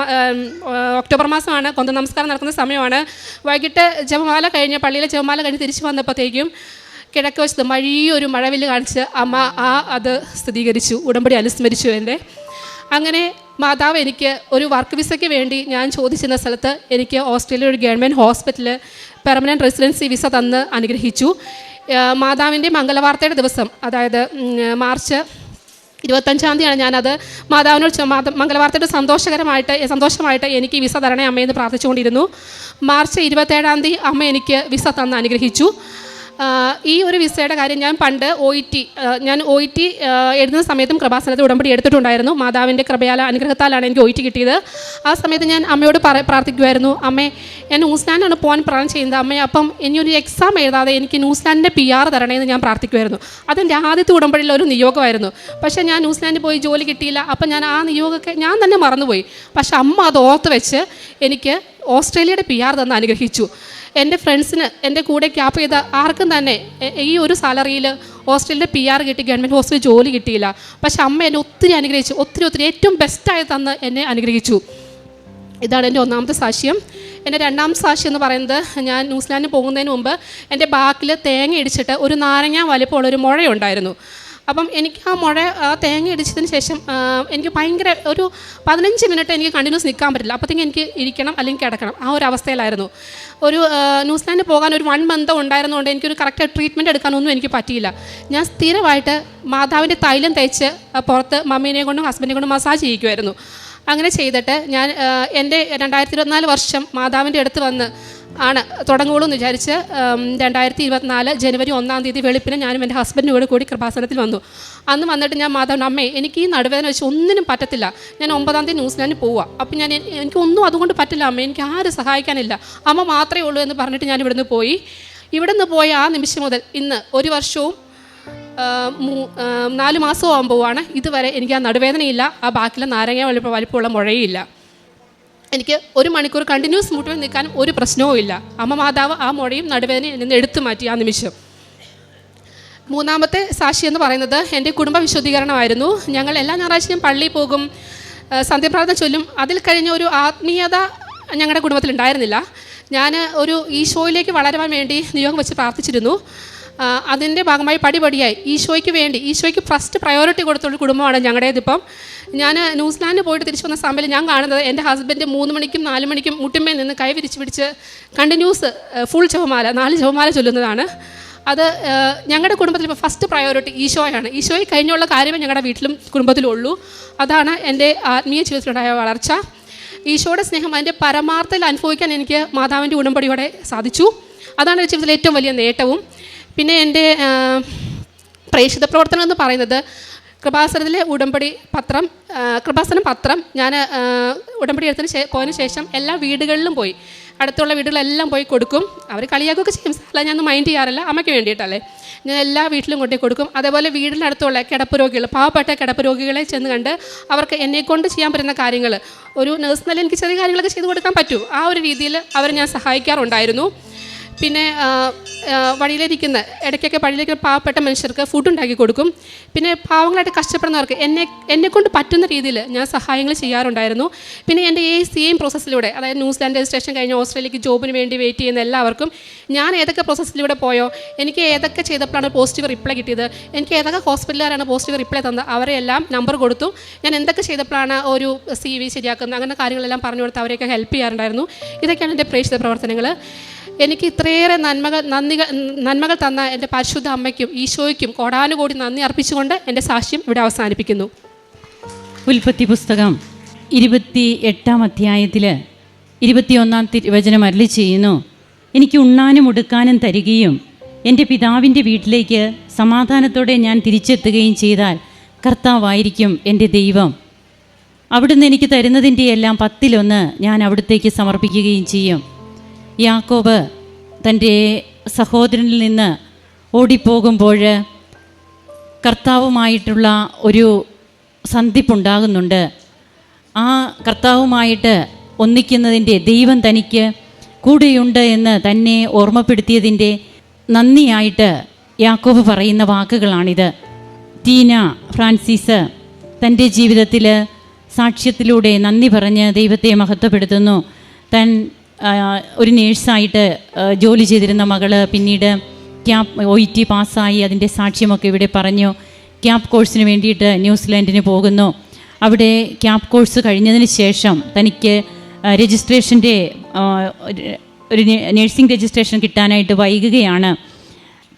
ഒക്ടോബർ മാസമാണ്. കൊന്ത നമസ്കാരം നടക്കുന്ന സമയമാണ്. വൈകിട്ട് ജപമാല കഴിഞ്ഞ് പള്ളിയിലെ ജപമാല കഴിഞ്ഞ് തിരിച്ചു വന്നപ്പോഴത്തേക്കും കിഴക്ക് വശത്ത് മഴിയൊരു മഴവിൽ കാണിച്ച് അമ്മ ആ അത് സ്ഥിരീകരിച്ചു. ഉടമ്പടി അനുസ്മരിച്ചു എന്റെ. അങ്ങനെ മാതാവ് എനിക്ക് ഒരു വർക്ക് വിസയ്ക്ക് വേണ്ടി ഞാൻ ചോദിച്ചിരുന്ന സ്ഥലത്ത് എനിക്ക് ഓസ്ട്രേലിയ ഒരു ഗവൺമെന്റ് ഹോസ്പിറ്റലിൽ പെർമനന്റ് റെസിഡൻസി വിസ തന്ന് അനുഗ്രഹിച്ചു. മാതാവിന്റെ മംഗളവാർത്തയുടെ ദിവസം അതായത് മാർച്ച് ഇരുപത്തഞ്ചാം തീയതിയാണ് ഞാനത് മാതാവിനോട് മംഗളവാർത്തയുടെ സന്തോഷകരമായിട്ട് സന്തോഷമായിട്ട് എനിക്ക് വിസ തരണേ അമ്മയെന്ന് പ്രാർത്ഥിച്ചുകൊണ്ടിരുന്നു. മാർച്ച് ഇരുപത്തേഴാം തീയതി അമ്മ എനിക്ക് വിസ തന്ന് അനുഗ്രഹിച്ചു. ഈ ഒരു വിസയുടെ കാര്യം ഞാൻ പണ്ട് ഒ ഇ ടി ഞാൻ ഒ ഇ ടി എഴുതുന്ന സമയത്തും കൃപാസനത്തിൽ ഉടമ്പടി എടുത്തിട്ടുണ്ടായിരുന്നു. മാതാവിന്റെ കൃപയാല അനുഗ്രഹത്താലാണ് എനിക്ക് ഒ ഇ ടി കിട്ടിയത്. ആ സമയത്ത് ഞാൻ അമ്മയോട് പ്രാർത്ഥിക്കുമായിരുന്നു അമ്മേ ഞാൻ ന്യൂസിലാൻഡാണ് പോകാൻ പ്ലാൻ ചെയ്യുന്നത്. അമ്മേ അപ്പം ഇനി ഒരു എക്സാം എഴുതാതെ എനിക്ക് ന്യൂസിലാൻഡിന്റെ പി ആർ തരണേന്ന് ഞാൻ പ്രാർത്ഥിക്കുമായിരുന്നു അതെന്റെ ആദ്യത്തെ ഉടമ്പടിയിലെ ഒരു നിയോഗമായിരുന്നു. പക്ഷേ ഞാൻ ന്യൂസിലാൻഡിൽ പോയി ജോലി കിട്ടിയില്ല. അപ്പം ഞാൻ ആ നിയോഗമൊക്കെ ഞാൻ തന്നെ മറന്നുപോയി. പക്ഷേ അമ്മ അത് ഓർത്ത് വെച്ച് എനിക്ക് ഓസ്ട്രേലിയയുടെ പി ആർ തന്ന് അനുഗ്രഹിച്ചു. എന്റെ ഫ്രണ്ട്സിന് എന്റെ കൂടെ ക്യാപ്പ് ചെയ്ത ആർക്കും തന്നെ ഈ ഒരു സാലറിയിൽ ഹോസ്റ്റലിന്റെ പി ആർ കിട്ടി ഗവൺമെന്റ് ഹോസ്റ്റലിൽ ജോലി കിട്ടിയില്ല. പക്ഷെ അമ്മ എന്നെ ഒത്തിരി അനുഗ്രഹിച്ചു. ഒത്തിരി ഒത്തിരി ഏറ്റവും ബെസ്റ്റായി തന്ന് എന്നെ അനുഗ്രഹിച്ചു. ഇതാണ് എന്റെ ഒന്നാമത്തെ സാക്ഷ്യം. എന്റെ രണ്ടാം സാക്ഷ്യം എന്ന് പറയുന്നത് ഞാൻ ന്യൂസിലാൻഡിൽ പോകുന്നതിന് മുമ്പ് എന്റെ ബാക്കിൽ തേങ്ങ ഇടിച്ചിട്ട് ഒരു നാരങ്ങ വലിപ്പമുള്ള ഒരു മുഴയുണ്ടായിരുന്നു. അപ്പം എനിക്ക് ആ മുഴ ആ തേങ്ങ ഇടിച്ചതിന് ശേഷം എനിക്ക് ഭയങ്കര ഒരു പതിനഞ്ച് മിനിറ്റ് എനിക്ക് കണ്ടിന്യൂസ് നിൽക്കാൻ പറ്റില്ല. അപ്പോഴത്തേക്കും എനിക്ക് ഇരിക്കണം അല്ലെങ്കിൽ കിടക്കണം. ആ ഒരു അവസ്ഥയിലായിരുന്നു. ഒരു ന്യൂസിലാൻഡിൽ പോകാൻ ഒരു വൺ മന്ത് ഉണ്ടായിരുന്നുകൊണ്ട് എനിക്കൊരു കറക്റ്റ് ട്രീറ്റ്മെന്റ് എടുക്കാനൊന്നും എനിക്ക് പറ്റിയില്ല. ഞാൻ സ്ഥിരമായിട്ട് മാതാവിന്റെ തൈലം തേച്ച് ആ, പുറത്ത് മമ്മീനെ കൊണ്ടും ഹസ്ബൻഡിനെ കൊണ്ടും മസാജ് ചെയ്യിക്കുമായിരുന്നു അങ്ങനെ ചെയ്തിട്ട് ഞാൻ എന്റെ രണ്ടായിരത്തി ഇരുപത്തിനാല് വർഷം മാതാവിന്റെ അടുത്ത് വന്ന് ആണ്. തുടങ്ങുകയുള്ളൂ എന്ന് വിചാരിച്ച് രണ്ടായിരത്തി ഇരുപത്തിനാല് ജനുവരി ഒന്നാം തീയതി വെളുപ്പിന് ഞാനും എന്റെ ഹസ്ബൻഡിന്റെ കൂടെ കൂടി കൃപാസനത്തിൽ വന്നു. അന്ന് വന്നിട്ട് ഞാൻ മാതാവിന്റെ അമ്മേ എനിക്ക് ഈ നടുവേദന വെച്ച് ഒന്നിനും പറ്റത്തില്ല. ഞാൻ ഒമ്പതാം തീയതി ന്യൂസിലാൻഡിൽ പോവുക അപ്പം ഞാൻ എനിക്കൊന്നും അതുകൊണ്ട് പറ്റില്ല അമ്മ. എനിക്ക് ആരും സഹായിക്കാനില്ല. അമ്മ മാത്രമേ ഉള്ളൂ എന്ന് പറഞ്ഞിട്ട് ഞാൻ ഇവിടുന്ന് പോയി. ഇവിടുന്ന് പോയ ആ നിമിഷം മുതൽ ഇന്ന് ഒരു വർഷവും നാല് മാസവും ആകുമ്പോഴാണ് ഇതുവരെ എനിക്ക് ആ നടുവേദനയില്ല ആ ബാക്കിലെ നാരങ്ങ വലിപ്പ വലിപ്പമുള്ള മുഴയില്ല. എനിക്ക് ഒരു മണിക്കൂർ കണ്ടിന്യൂസ് മുട്ടുവിൽ നിൽക്കാനും ഒരു പ്രശ്നവും ഇല്ല. അമ്മ മാതാവ് ആ മുഴയും നടുവേദനയിൽ നിന്ന് എടുത്തു മാറ്റി ആ നിമിഷം. മൂന്നാമത്തെ സാക്ഷി എന്ന് പറയുന്നത് എന്റെ കുടുംബ വിശുദ്ധീകരണമായിരുന്നു. ഞങ്ങൾ എല്ലാ ഞായറാഴ്ചയും പള്ളിയിൽ പോകും സന്ധ്യപ്രാർത്ഥന ചൊല്ലും. അതിൽ കഴിഞ്ഞ ഒരു ആത്മീയത ഞങ്ങളുടെ കുടുംബത്തിൽ ഉണ്ടായിരുന്നില്ല. ഞാൻ ഒരു ഈശോയിലേക്ക് വളരുവാൻ വേണ്ടി നിയോഗം വെച്ച് പ്രാർത്ഥിച്ചിരുന്നു. അതിന്റെ ഭാഗമായി പടിപടിയായി. ഈശോയ്ക്ക് വേണ്ടി ഈശോയ്ക്ക് ഫസ്റ്റ് പ്രയോറിറ്റി കൊടുത്തൊരു കുടുംബമാണ് ഞങ്ങളുടേതിപ്പം ഞാൻ ന്യൂസിലാൻഡിൽ പോയിട്ട് തിരിച്ചു വന്ന സമയത്ത് ഞാൻ കാണുന്നത് എന്റെ ഹസ്ബൻഡ് മൂന്ന് മണിക്കും നാല് മണിക്കും മുട്ടുമ്മയിൽ നിന്ന് കൈ വിരിച്ച് പിടിച്ച് കണ്ടിന്യൂസ് ഫുൾ ചുവമാല നാല് ചുവമാല ചൊല്ലുന്നതാണ്. അത് ഞങ്ങളുടെ കുടുംബത്തിൽ ഇപ്പോൾ ഫസ്റ്റ് പ്രയോറിറ്റി ഈശോയാണ്. ഈശോയെ കഴിഞ്ഞുള്ള കാര്യമേ ഞങ്ങളുടെ വീട്ടിലും കുടുംബത്തിലും ഉള്ളൂ അതാണ് എന്റെ ആത്മീയ ജീവിതത്തിലുണ്ടായ വളർച്ച. ഈശോയുടെ സ്നേഹം അതിന്റെ പരമാർത്ഥത്തിൽ അനുഭവിക്കാൻ എനിക്ക് മാതാവിന്റെ ഉടമ്പടിയോടെ സാധിച്ചു. അതാണ് ജീവിതത്തിലെ ഏറ്റവും വലിയ നേട്ടവും. പിന്നെ എന്റെ പ്രേക്ഷിത പ്രവർത്തനം എന്ന് പറയുന്നത് കൃപാസനത്തിലെ ഉടമ്പടി പത്രം കൃപാസനം പത്രം ഞാൻ ഉടമ്പടി എടുത്തതിന് ശേ പോയതിന് ശേഷം എല്ലാ വീടുകളിലും പോയി. അടുത്തുള്ള വീടുകളെല്ലാം പോയി കൊടുക്കും. അവർ കളിയാക്കുകയൊക്കെ ചെയ്യും. ഞാൻ മൈൻഡ് ചെയ്യാറില്ല. അമ്മയ്ക്ക് വേണ്ടിയിട്ടല്ലേ. ഞാൻ എല്ലാ വീട്ടിലും കൊണ്ടേ കൊടുക്കും. അതേപോലെ വീടിനടുത്തുള്ള കിടപ്പ് രോഗികൾ പാവപ്പെട്ട കിടപ്പ് രോഗികളെ ചെന്ന് കണ്ട് അവർക്ക് എന്നെക്കൊണ്ട് ചെയ്യാൻ പറ്റുന്ന കാര്യങ്ങൾ ഒരു നേഴ്സ് എനിക്ക് ചെറിയ കാര്യങ്ങളൊക്കെ ചെയ്തു കൊടുക്കാൻ പറ്റും. ആ ഒരു രീതിയിൽ അവരെ ഞാൻ സഹായിക്കാറുണ്ടായിരുന്നു. പിന്നെ വഴിയിലിരിക്കുന്ന ഇടയ്ക്കൊക്കെ വഴിയിലിരിക്കുന്ന പാവപ്പെട്ട മനുഷ്യർക്ക് ഫുഡ് ഉണ്ടാക്കി കൊടുക്കും. പിന്നെ പാവങ്ങളായിട്ട് കഷ്ടപ്പെടുന്നവർക്ക് എന്നെ എന്നെക്കൊണ്ട് പറ്റുന്ന രീതിയിൽ ഞാൻ സഹായങ്ങൾ ചെയ്യാറുണ്ടായിരുന്നു. പിന്നെ എന്റെ ഈ സെയിം പ്രോസസ്സിലൂടെ അതായത് ന്യൂസിലാൻഡ് രജിസ്ട്രേഷൻ കഴിഞ്ഞ് ഓസ്ട്രേലിയക്ക് ജോബിന് വേണ്ടി വെയിറ്റ് ചെയ്യുന്ന എല്ലാവർക്കും ഞാൻ ഏതൊക്കെ പ്രോസസ്സിലൂടെ പോയോ എനിക്ക് ഏതൊക്കെ ചെയ്തപ്പോഴാണ് പോസിറ്റീവ് റിപ്ലൈ കിട്ടിയത് എനിക്ക് ഏതൊക്കെ ഹോസ്പിറ്റലുകാരാണ് പോസിറ്റീവ് റിപ്ലൈ തന്നത് അവരെല്ലാം നമ്പർ കൊടുത്തു. ഞാൻ എന്തൊക്കെ ചെയ്തപ്പോഴാണ് ഒരു സി വി ശരിയാക്കുന്നത് അങ്ങനെ കാര്യങ്ങളെല്ലാം പറഞ്ഞു കൊടുത്ത് അവരെയൊക്കെ ഹെൽപ്പ് ചെയ്യാറുണ്ടായിരുന്നു. ഇതൊക്കെയാണ് എന്റെ പ്രേക്ഷിത പ്രവർത്തനങ്ങൾ. എനിക്ക് ഇത്രയേറെ നന്മകൾ നന്ദികൾ നന്മകൾ തന്ന എന്റെ പരിശുദ്ധ അമ്മയ്ക്കും ഈശോയ്ക്കും കോടാനുകൂടി നന്ദി അർപ്പിച്ചുകൊണ്ട് എന്റെ സാക്ഷ്യം ഇവിടെ അവസാനിപ്പിക്കുന്നു. ഉൽപ്പത്തി പുസ്തകം ഇരുപത്തി എട്ടാം അധ്യായത്തിൽ ഇരുപത്തിയൊന്നാം തിരുവചനം അരളി ചെയ്യുന്നു. എനിക്ക് ഉണ്ണാനും ഉടുക്കാനും തരികയും എന്റെ പിതാവിന്റെ വീട്ടിലേക്ക് സമാധാനത്തോടെ ഞാൻ തിരിച്ചെത്തുകയും ചെയ്താൽ കർത്താവായിരിക്കും എന്റെ ദൈവം. അവിടുന്ന് എനിക്ക് തരുന്നതിന്റെ എല്ലാം പത്തിലൊന്ന് ഞാൻ അവിടത്തേക്ക് സമർപ്പിക്കുകയും ചെയ്യും. യാക്കോബ് തന്റെ സഹോദരനിൽ നിന്ന് ഓടിപ്പോകുമ്പോൾ കർത്താവുമായിട്ടുള്ള ഒരു സന്ധിപ്പുണ്ടാകുന്നുണ്ട്. ആ കർത്താവുമായിട്ട് ഒന്നിക്കുന്നതിന്റെ ദൈവം തനിക്ക് കൂടെയുണ്ട് എന്ന് തന്നെ ഓർമ്മപ്പെടുത്തിയതിന്റെ നന്ദിയായിട്ട് യാക്കോബ് പറയുന്ന വാക്കുകളാണിത്. ടീന ഫ്രാൻസിസ് തന്റെ ജീവിതത്തിൽ സാക്ഷ്യത്തിലൂടെ നന്ദി പറഞ്ഞ് ദൈവത്തെ മഹത്വപ്പെടുത്തുന്നു. താൻ ഒരു നേഴ്സായിട്ട് ജോലി ചെയ്തിരുന്ന മകൾ പിന്നീട് ക്യാപ് ഒ ഇ ടി പാസ്സായി അതിന്റെ സാക്ഷ്യമൊക്കെ ഇവിടെ പറഞ്ഞു. ക്യാപ് കോഴ്സിന് വേണ്ടിയിട്ട് ന്യൂസിലാൻഡിന് പോകുന്നു. അവിടെ ക്യാപ് കോഴ്സ് കഴിഞ്ഞതിന് ശേഷം തനിക്ക് രജിസ്ട്രേഷന്റെ ഒരു- നഴ്സിംഗ് രജിസ്ട്രേഷൻ കിട്ടാനായിട്ട് വൈകുകയാണ്.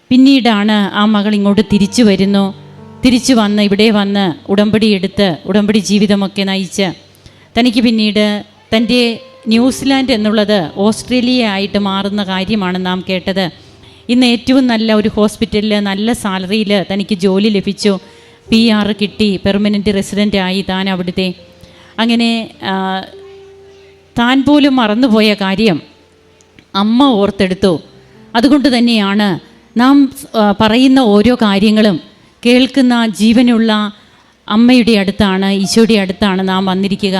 പിന്നീടാണ് ആ മകൾ ഇങ്ങോട്ട് തിരിച്ചു വരുന്നു. തിരിച്ചു വന്ന് ഇവിടെ വന്ന് ഉടമ്പടി എടുത്ത് ഉടമ്പടി ജീവിതമൊക്കെ നയിച്ച്. തനിക്ക് പിന്നീട് തന്റെ ന്യൂസിലാൻഡ് എന്നുള്ളത് ഓസ്ട്രേലിയ ആയിട്ട് മാറുന്ന കാര്യമാണ് നാം കേട്ടത്. ഇന്ന് ഏറ്റവും നല്ല ഒരു ഹോസ്പിറ്റലിൽ നല്ല സാലറിയിൽ തനിക്ക് ജോലി ലഭിച്ചു. പി ആർ കിട്ടി പെർമനന്റ് റെസിഡന്റ് ആയി താൻ അവിടുത്തെ. അങ്ങനെ താൻ പോലും മറന്നുപോയ കാര്യം അമ്മ ഓർത്തെടുത്തു. അതുകൊണ്ട് തന്നെയാണ് നാം പറയുന്ന ഓരോ കാര്യങ്ങളും കേൾക്കുന്ന ജീവനുള്ള അമ്മയുടെ അടുത്താണ് ഈശോയുടെ അടുത്താണ് നാം വന്നിരിക്കുക.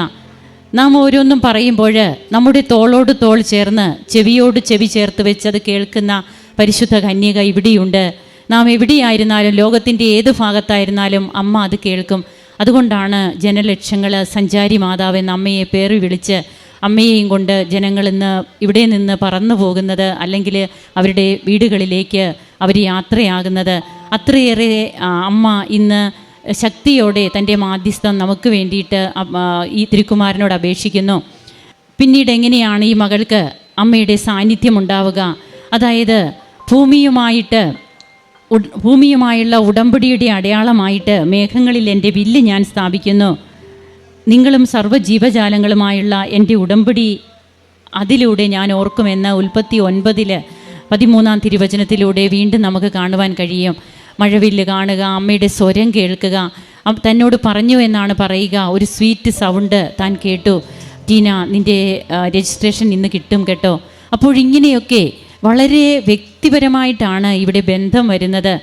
നാം ഓരോന്നും പറയുമ്പോൾ നമ്മുടെ തോളോട് തോൾ ചേർന്ന് ചെവിയോട് ചെവി ചേർത്ത് വെച്ച് അത് കേൾക്കുന്ന പരിശുദ്ധ കന്യക ഇവിടെയുണ്ട്. നാം എവിടെയായിരുന്നാലും ലോകത്തിന്റെ ഏത് ഭാഗത്തായിരുന്നാലും അമ്മ അത് കേൾക്കും. അതുകൊണ്ടാണ് ജനലക്ഷങ്ങൾ സഞ്ചാരി മാതാവ് എന്ന അമ്മയെ പേറി വിളിച്ച് അമ്മയെയും കൊണ്ട് ജനങ്ങൾ ഇന്ന് ഇവിടെ നിന്ന് പറന്നു പോകുന്നത് അല്ലെങ്കിൽ അവരുടെ വീടുകളിലേക്ക് അവർ യാത്രയാകുന്നത്. അത്രയേറെ അമ്മ ഇന്ന് ശക്തിയോടെ തന്റെ മാധ്യസ്ഥം നമുക്ക് വേണ്ടിയിട്ട് ഈ തിരുക്കുമാരനോട് അപേക്ഷിക്കുന്നു. പിന്നീട് എങ്ങനെയാണ് ഈ മകൾക്ക് അമ്മയുടെ സാന്നിധ്യം ഉണ്ടാവുക അതായത് ഭൂമിയുമായിട്ട് ഭൂമിയുമായുള്ള ഉടമ്പടിയുടെ അടയാളമായിട്ട് മേഘങ്ങളിൽ എന്റെ വില്ല് ഞാൻ സ്ഥാപിക്കുന്നു. നിങ്ങളും സർവജീവജാലങ്ങളുമായുള്ള എന്റെ ഉടമ്പടി അതിലൂടെ ഞാൻ ഓർക്കുമെന്ന് ഉൽപ്പത്തി ഒൻപതിൽ പതിമൂന്നാം തിരുവചനത്തിലൂടെ വീണ്ടും നമുക്ക് കാണുവാൻ കഴിയും. മഴവില്ല് കാണുക അമ്മയുടെ സ്വരം കേൾക്കുക തന്നോട് പറഞ്ഞു എന്നാണ് പറയുക. ഒരു സ്വീറ്റ് സൗണ്ട് താൻ കേട്ടു. ടീന നിന്റെ രജിസ്ട്രേഷൻ ഇന്ന് കിട്ടും കേട്ടോ. അപ്പോഴിങ്ങനെയൊക്കെ വളരെ വ്യക്തിപരമായിട്ടാണ് ഇവിടെ ബന്ധം വരുന്നത്.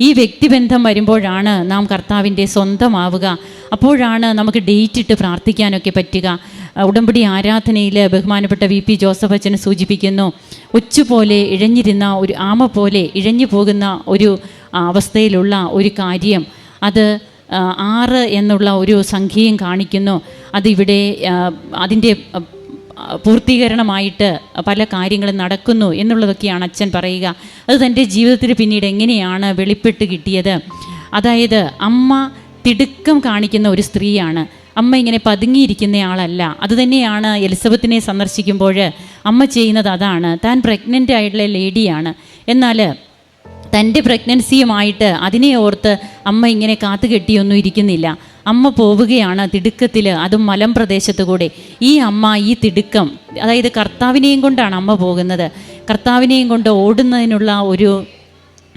ഈ വ്യക്തിബന്ധം വരുമ്പോഴാണ് നാം കർത്താവിന്റെ സ്വന്തമാവുക. അപ്പോഴാണ് നമുക്ക് ഡേറ്റ് ഇട്ട് പ്രാർത്ഥിക്കാനൊക്കെ പറ്റുക. ഉടമ്പടി ആരാധനയിൽ ബഹുമാനപ്പെട്ട വി പി ജോസഫ് അച്ഛനെ സൂചിപ്പിക്കുന്നു ഒച്ചുപോലെ ഇഴഞ്ഞിരുന്ന ഒരു ആമ പോലെ ഇഴഞ്ഞു പോകുന്ന ഒരു അവസ്ഥയിലുള്ള ഒരു കാര്യം. അത് ആറ് എന്നുള്ള ഒരു സംഖ്യയും കാണിക്കുന്നു. അതിവിടെ അതിന്റെ പൂർത്തീകരണമായിട്ട് പല കാര്യങ്ങളും നടക്കുന്നു എന്നുള്ളതൊക്കെയാണ് അച്ഛൻ പറയുക. അത് തന്റെ ജീവിതത്തിൽ പിന്നീട് എങ്ങനെയാണ് വെളിപ്പെട്ട് കിട്ടിയത്? അതായത് അമ്മ തിടുക്കം കാണിക്കുന്ന ഒരു സ്ത്രീയാണ്. അമ്മ ഇങ്ങനെ പതുങ്ങിയിരിക്കുന്ന ആളല്ല അതുതന്നെയാണ് എലിസബത്തിനെ സന്ദർശിക്കുമ്പോൾ അമ്മ ചെയ്യുന്നത് അതാണ്. താൻ പ്രഗ്നന്റ് ആയിട്ടുള്ള ലേഡിയാണ്. എന്നാൽ തന്റെ പ്രഗ്നൻസിയുമായിട്ട് അതിനെ ഓർത്ത് അമ്മ ഇങ്ങനെ കാത്തുകെട്ടിയൊന്നും ഇരിക്കുന്നില്ല. അമ്മ പോവുകയാണ് തിടുക്കത്തിൽ അതും മലം പ്രദേശത്തു കൂടെ ഈ അമ്മ ഈ തിടുക്കം അതായത് കർത്താവിനെയും കൊണ്ടാണ് അമ്മ പോകുന്നത്. കർത്താവിനെയും കൊണ്ട് ഓടുന്നതിനുള്ള ഒരു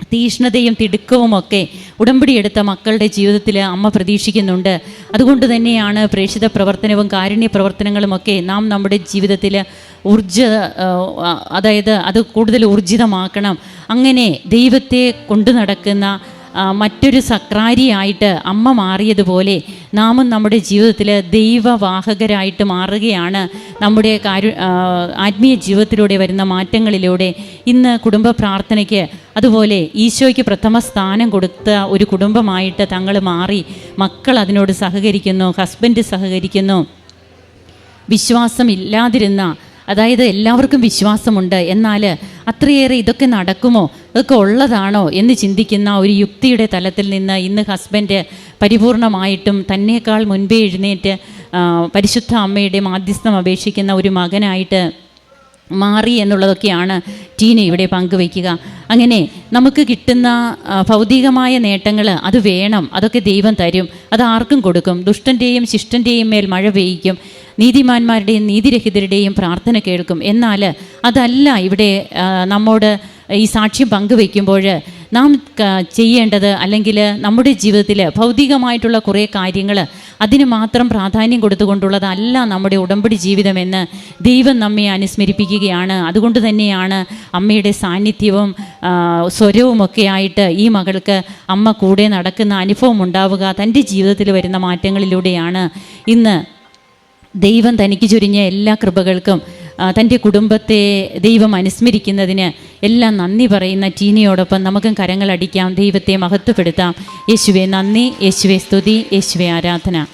തീഷ്ണതയും തിടുക്കവുമൊക്കെ ഉടമ്പടി എടുത്ത മക്കളുടെ ജീവിതത്തിൽ അമ്മ പ്രതീക്ഷിക്കുന്നുണ്ട്. അതുകൊണ്ട് തന്നെയാണ് പ്രേക്ഷിത പ്രവർത്തനവും കാരുണ്യ പ്രവർത്തനങ്ങളുമൊക്കെ നാം നമ്മുടെ ജീവിതത്തിൽ ഊർജ അതായത് അത് കൂടുതൽ ഊർജിതമാക്കണം. അങ്ങനെ ദൈവത്തെ കൊണ്ടു നടക്കുന്ന മറ്റൊരു സക്രാരിയായിട്ട് അമ്മ മാറിയതുപോലെ നാമും നമ്മുടെ ജീവിതത്തിൽ ദൈവവാഹകരായിട്ട് മാറുകയാണ്. നമ്മുടെ കാരു ആത്മീയ ജീവിതത്തിലൂടെ വരുന്ന മാറ്റങ്ങളിലൂടെ ഇന്ന് കുടുംബ പ്രാർത്ഥനയ്ക്ക് അതുപോലെ ഈശോയ്ക്ക് പ്രഥമ സ്ഥാനം കൊടുത്ത ഒരു കുടുംബമായിട്ട് തങ്ങൾ മാറി മക്കൾ അതിനോട് സഹകരിക്കുന്നു ഹസ്ബൻഡ് സഹകരിക്കുന്നു. വിശ്വാസമില്ലാതിരുന്ന അതായത് എല്ലാവർക്കും വിശ്വാസമുണ്ട്. എന്നാൽ അത്രയേറെ ഇതൊക്കെ നടക്കുമോ? ഇതൊക്കെ ഉള്ളതാണോ എന്ന് ചിന്തിക്കുന്ന ഒരു യുക്തിയുടെ തലത്തിൽ നിന്ന് ഇന്ന് ഹസ്ബൻഡ് പരിപൂർണമായിട്ടും തന്നേക്കാൾ മുൻപേ എഴുന്നേറ്റ് പരിശുദ്ധ അമ്മയുടെ മാധ്യസ്ഥം അപേക്ഷിക്കുന്ന ഒരു മകനായിട്ട് മാറി എന്നുള്ളതൊക്കെയാണ് ടീന ഇവിടെ പങ്കുവയ്ക്കുക. അങ്ങനെ നമുക്ക് കിട്ടുന്ന ഭൗതികമായ നേട്ടങ്ങൾ അത് വേണം അതൊക്കെ ദൈവം തരും. അത് ആർക്കും കൊടുക്കും. ദുഷ്ടന്റെയും ശിഷ്ടന്റെയും മേൽ മഴ പെയ്യിക്കും. നീതിമാന്മാരുടെയും നീതിരഹിതരുടെയും പ്രാർത്ഥന കേൾക്കും. എന്നാൽ അതല്ല ഇവിടെ നമ്മോട് ഈ സാക്ഷ്യം പങ്കുവയ്ക്കുമ്പോൾ നാം ചെയ്യേണ്ടത് അല്ലെങ്കിൽ നമ്മുടെ ജീവിതത്തിൽ ഭൗതികമായിട്ടുള്ള കുറേ കാര്യങ്ങൾ അതിന് മാത്രം പ്രാധാന്യം കൊടുത്തുകൊണ്ടുള്ളതല്ല നമ്മുടെ ഉടമ്പടി ജീവിതമെന്ന് ദൈവം നമ്മെ അനുസ്മരിപ്പിക്കുകയാണ്. അതുകൊണ്ട് തന്നെയാണ് അമ്മയുടെ സാന്നിധ്യവും സ്വരവും ഒക്കെ ആയിട്ട് ഈ മകൾക്ക് അമ്മ കൂടെ നടക്കുന്ന അനുഭവം ഉണ്ടാവുക തന്റെ ജീവിതത്തിൽ വരുന്ന മാറ്റങ്ങളിലൂടെയാണ്. ഇന്ന് ദൈവം തനിക്ക് ചൊരിഞ്ഞ എല്ലാ കൃപകൾക്കും തന്റെ കുടുംബത്തെ ദൈവം അനുസ്മരിക്കുന്നതിന് എല്ലാം നന്ദി പറയുന്ന ടീനയോടൊപ്പം നമുക്കും കരങ്ങളടിക്കാം ദൈവത്തെ മഹത്വപ്പെടുത്താം. യേശുവെ നന്ദി. യേശുവെ സ്തുതി. യേശുവെ ആരാധന.